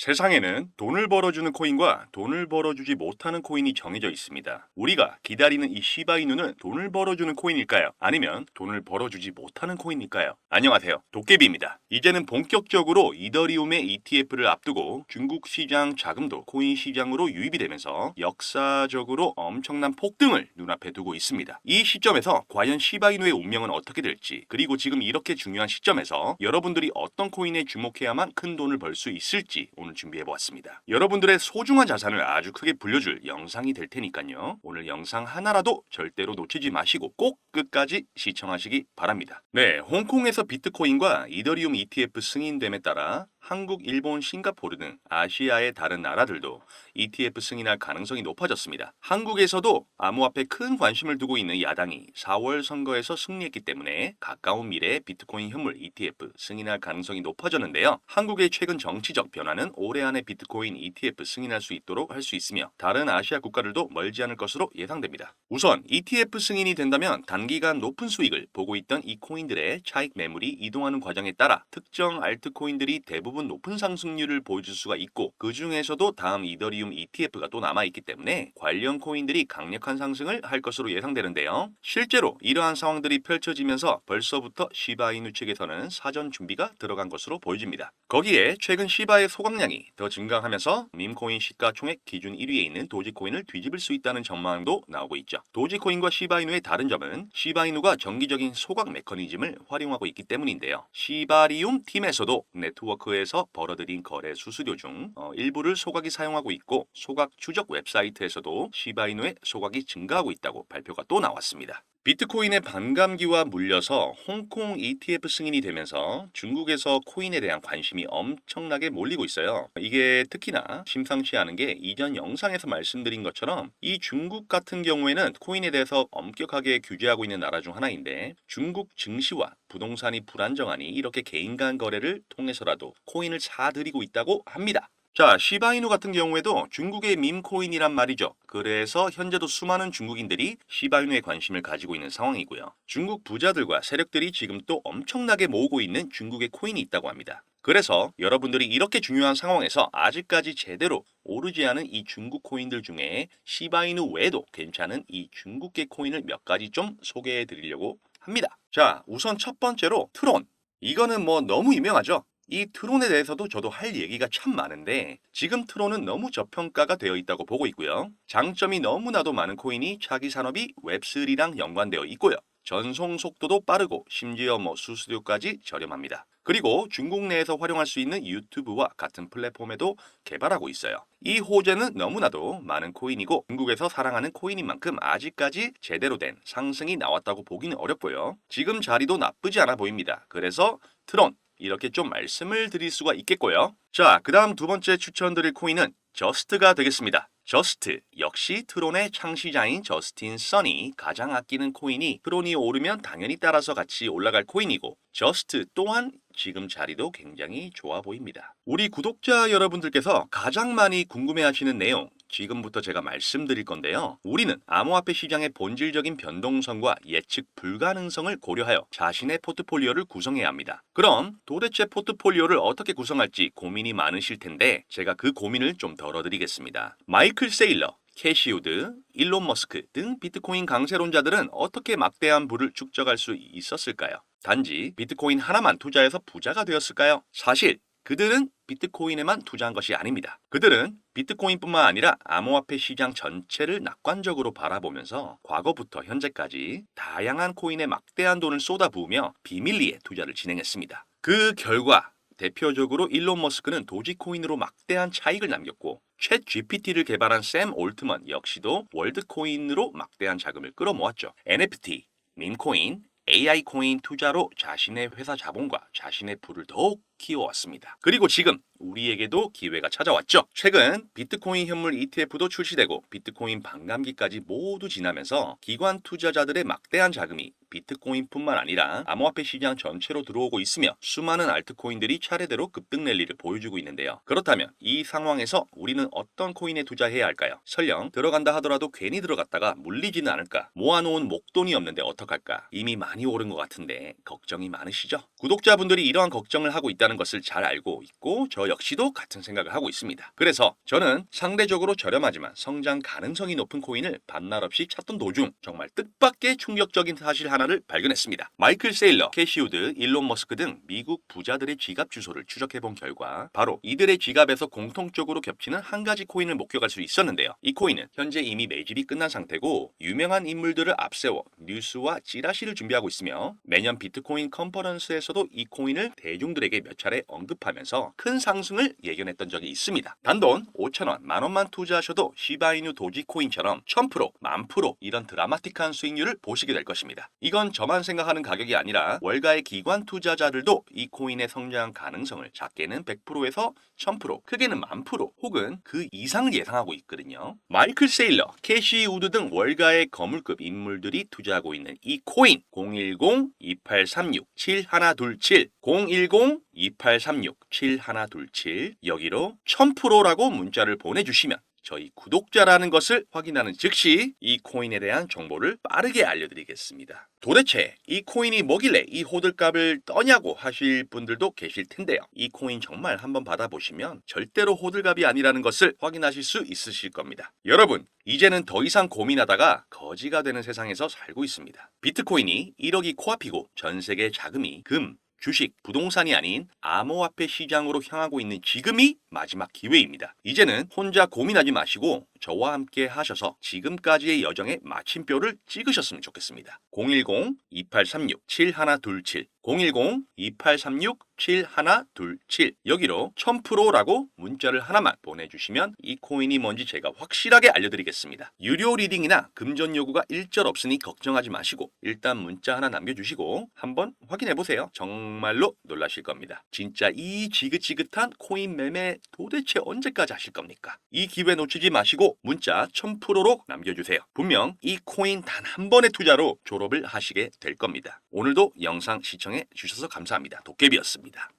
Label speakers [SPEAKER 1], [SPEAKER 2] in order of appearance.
[SPEAKER 1] 세상에는 돈을 벌어주는 코인과 돈을 벌어주지 못하는 코인이 정해져 있습니다. 우리가 기다리는 이 시바이누는 돈을 벌어주는 코인일까요? 아니면 돈을 벌어주지 못하는 코인일까요? 안녕하세요. 도깨비입니다. 이제는 본격적으로 이더리움의 ETF를 앞두고 중국 시장 자금도 코인 시장으로 유입이 되면서 역사적으로 엄청난 폭등을 눈앞에 두고 있습니다. 이 시점에서 과연 시바이누의 운명은 어떻게 될지 그리고 지금 이렇게 중요한 시점에서 여러분들이 어떤 코인에 주목해야만 큰 돈을 벌 수 있을지 오늘 준비해 보았습니다. 여러분들의 소중한 자산을 아주 크게 불려줄 영상이 될 테니까요. 오늘 영상 하나라도 절대로 놓치지 마시고 꼭 끝까지 시청하시기 바랍니다. 네, 홍콩에서 비트코인과 이더리움 ETF 승인됨에 따라 한국, 일본, 싱가포르 등 아시아의 다른 나라들도 ETF 승인할 가능성이 높아졌습니다. 한국에서도 암호화폐에 큰 관심을 두고 있는 야당이 4월 선거에서 승리했기 때문에 가까운 미래에 비트코인 현물 ETF 승인할 가능성이 높아졌는데요. 한국의 최근 정치적 변화는 올해 안에 비트코인 ETF 승인할 수 있도록 할 수 있으며 다른 아시아 국가들도 멀지 않을 것으로 예상됩니다. 우선 ETF 승인이 된다면 단기간 높은 수익을 보고 있던 이 코인들의 차익 매물이 이동하는 과정에 따라 특정 알트코인들이 대부분 높은 상승률을 보여줄 수가 있고 그 중에서도 다음 이더리움 ETF가 또 남아있기 때문에 관련 코인들이 강력한 상승을 할 것으로 예상되는데요. 실제로 이러한 상황들이 펼쳐지면서 벌써부터 시바이누 측에서는 사전 준비가 들어간 것으로 보여집니다. 거기에 최근 시바의 소각량이 더 증가하면서 밈코인 시가총액 기준 1위에 있는 도지코인을 뒤집을 수 있다는 전망도 나오고 있죠. 도지코인과 시바이누의 다른 점은 시바이누가 정기적인 소각 메커니즘을 활용하고 있기 때문인데요. 시바리움 팀에서도 네트워크 에서 벌어들인 거래 수수료 중 어, 일부를 소각이 사용하고 있고 소각 추적 웹사이트에서도 시바이누의 소각이 증가하고 있다고 발표가 또 나왔습니다. 비트코인의 반감기와 물려서 홍콩 ETF 승인이 되면서 중국에서 코인에 대한 관심이 엄청나게 몰리고 있어요. 이게 특히나 심상치 않은 게 이전 영상에서 말씀드린 것처럼 이 중국 같은 경우에는 코인에 대해서 엄격하게 규제하고 있는 나라 중 하나인데 중국 증시와 부동산이 불안정하니 이렇게 개인 간 거래를 통해서라도 코인을 사들이고 있다고 합니다. 자, 시바이누 같은 경우에도 중국의 밈코인이란 말이죠. 그래서 현재도 수많은 중국인들이 시바이누에 관심을 가지고 있는 상황이고요. 중국 부자들과 세력들이 지금 또 엄청나게 모으고 있는 중국의 코인이 있다고 합니다. 그래서 여러분들이 이렇게 중요한 상황에서 아직까지 제대로 오르지 않은 이 중국 코인들 중에 시바이누 외에도 괜찮은 이 중국계 코인을 몇 가지 좀 소개해 드리려고 합니다. 자, 우선 첫 번째로 트론. 이거는 뭐 너무 유명하죠? 이 트론에 대해서도 저도 할 얘기가 참 많은데 지금 트론은 너무 저평가가 되어 있다고 보고 있고요. 장점이 너무나도 많은 코인이 차기 산업이 웹3랑 연관되어 있고요. 전송 속도도 빠르고 심지어 뭐 수수료까지 저렴합니다. 그리고 중국 내에서 활용할 수 있는 유튜브와 같은 플랫폼에도 개발하고 있어요. 이 호재는 너무나도 많은 코인이고 중국에서 사랑하는 코인인 만큼 아직까지 제대로 된 상승이 나왔다고 보기는 어렵고요. 지금 자리도 나쁘지 않아 보입니다. 그래서 트론 이렇게 좀 말씀을 드릴 수가 있겠고요. 자, 그 다음 두 번째 추천드릴 코인은 저스트가 되겠습니다. 저스트 역시 트론의 창시자인 저스틴 선이 가장 아끼는 코인이 트론이 오르면 당연히 따라서 같이 올라갈 코인이고 저스트 또한 지금 자리도 굉장히 좋아 보입니다. 우리 구독자 여러분들께서 가장 많이 궁금해하시는 내용 지금부터 제가 말씀드릴 건데요. 우리는 암호화폐 시장의 본질적인 변동성과 예측 불가능성을 고려하여 자신의 포트폴리오를 구성해야 합니다. 그럼 도대체 포트폴리오를 어떻게 구성할지 고민이 많으실 텐데 제가 그 고민을 좀 덜어드리겠습니다. 마이클 세일러, 캐시우드, 일론 머스크 등 비트코인 강세론자들은 어떻게 막대한 부를 축적할 수 있었을까요? 단지 비트코인 하나만 투자해서 부자가 되었을까요? 사실 그들은 비트코인에만 투자한 것이 아닙니다. 그들은 비트코인뿐만 아니라 암호화폐 시장 전체를 낙관적으로 바라보면서 과거부터 현재까지 다양한 코인에 막대한 돈을 쏟아부으며 비밀리에 투자를 진행했습니다. 그 결과 대표적으로 일론 머스크는 도지코인으로 막대한 차익을 남겼고 챗 GPT를 개발한 샘 올트먼 역시도 월드코인으로 막대한 자금을 끌어모았죠. NFT, 밈코인, AI 코인 투자로 자신의 회사 자본과 자신의 부를 더욱 키워왔습니다. 그리고 지금 우리에게도 기회가 찾아왔죠. 최근 비트코인 현물 ETF도 출시되고 비트코인 반감기까지 모두 지나면서 기관 투자자들의 막대한 자금이 비트코인뿐만 아니라 암호화폐 시장 전체로 들어오고 있으며 수많은 알트코인들이 차례대로 급등 랠리를 보여주고 있는데요. 그렇다면 이 상황에서 우리는 어떤 코인에 투자해야 할까요? 설령 들어간다 하더라도 괜히 들어갔다가 물리지는 않을까? 모아놓은 목돈이 없는데 어떡할까? 이미 많이 오른 것 같은데 걱정이 많으시죠? 구독자분들이 이러한 걱정을 하고 있다는 있다는 것을 잘 알고 있고 저 역시도 같은 생각을 하고 있습니다. 그래서 저는 상대적으로 저렴하지만 성장 가능성이 높은 코인을 반날 없이 찾던 도중 정말 뜻밖의 충격적인 사실 하나를 발견했습니다. 마이클 세일러, 캐시우드, 일론 머스크 등 미국 부자들의 지갑 주소를 추적해본 결과 바로 이들의 지갑에서 공통적으로 겹치는 한 가지 코인을 목격할 수 있었는데요. 이 코인은 현재 이미 매집이 끝난 상태고 유명한 인물들을 앞세워 뉴스와 찌라시를 준비하고 있으며 매년 비트코인 컨퍼런스에서도 이 코인을 대중들에게 몇 차례 언급하면서 큰 상승을 예견했던 적이 있습니다. 단돈 5천원, 만원만 투자하셔도 시바이누 도지코인처럼 1000%, 만프로 이런 드라마틱한 수익률을 보시게 될 것입니다. 이건 저만 생각하는 가격이 아니라 월가의 기관 투자자들도 이 코인의 성장 가능성을 작게는 100%에서 1000%, 크게는 만 프로 혹은 그 이상을 예상하고 있거든요. 마이클 세일러, 캐시 우드 등 월가의 거물급 인물들이 투자하고 있는 이 코인 010-2836-7127 010-2836-7127 여기로 1000%라고 문자를 보내주시면 저희 구독자라는 것을 확인하는 즉시 이 코인에 대한 정보를 빠르게 알려드리겠습니다. 도대체 이 코인이 뭐길래 이 호들갑을 떠냐고 하실 분들도 계실 텐데요. 이 코인 정말 한번 받아보시면 절대로 호들갑이 아니라는 것을 확인하실 수 있으실 겁니다. 여러분, 이제는 더 이상 고민하다가 거지가 되는 세상에서 살고 있습니다. 비트코인이 1억이 코앞이고 전 세계 자금이 금, 주식, 부동산이 아닌 암호화폐 시장으로 향하고 있는 지금이 마지막 기회입니다. 이제는 혼자 고민하지 마시고 저와 함께 하셔서 지금까지의 여정에 마침표를 찍으셨으면 좋겠습니다. 010-2836-7127 010-2836-7127 여기로 1000%라고 문자를 하나만 보내주시면 이 코인이 뭔지 제가 확실하게 알려드리겠습니다. 유료 리딩이나 금전 요구가 일절 없으니 걱정하지 마시고 일단 문자 하나 남겨주시고 한번 확인해보세요. 정말로 놀라실 겁니다. 진짜 이 지긋지긋한 코인 매매 도대체 언제까지 하실 겁니까? 이 기회 놓치지 마 문자 1000%로 남겨주세요. 분명 이 코인 단 한 번의 투자로 졸업을 하시게 될 겁니다. 오늘도 영상 시청해 주셔서 감사합니다. 도깨비였습니다.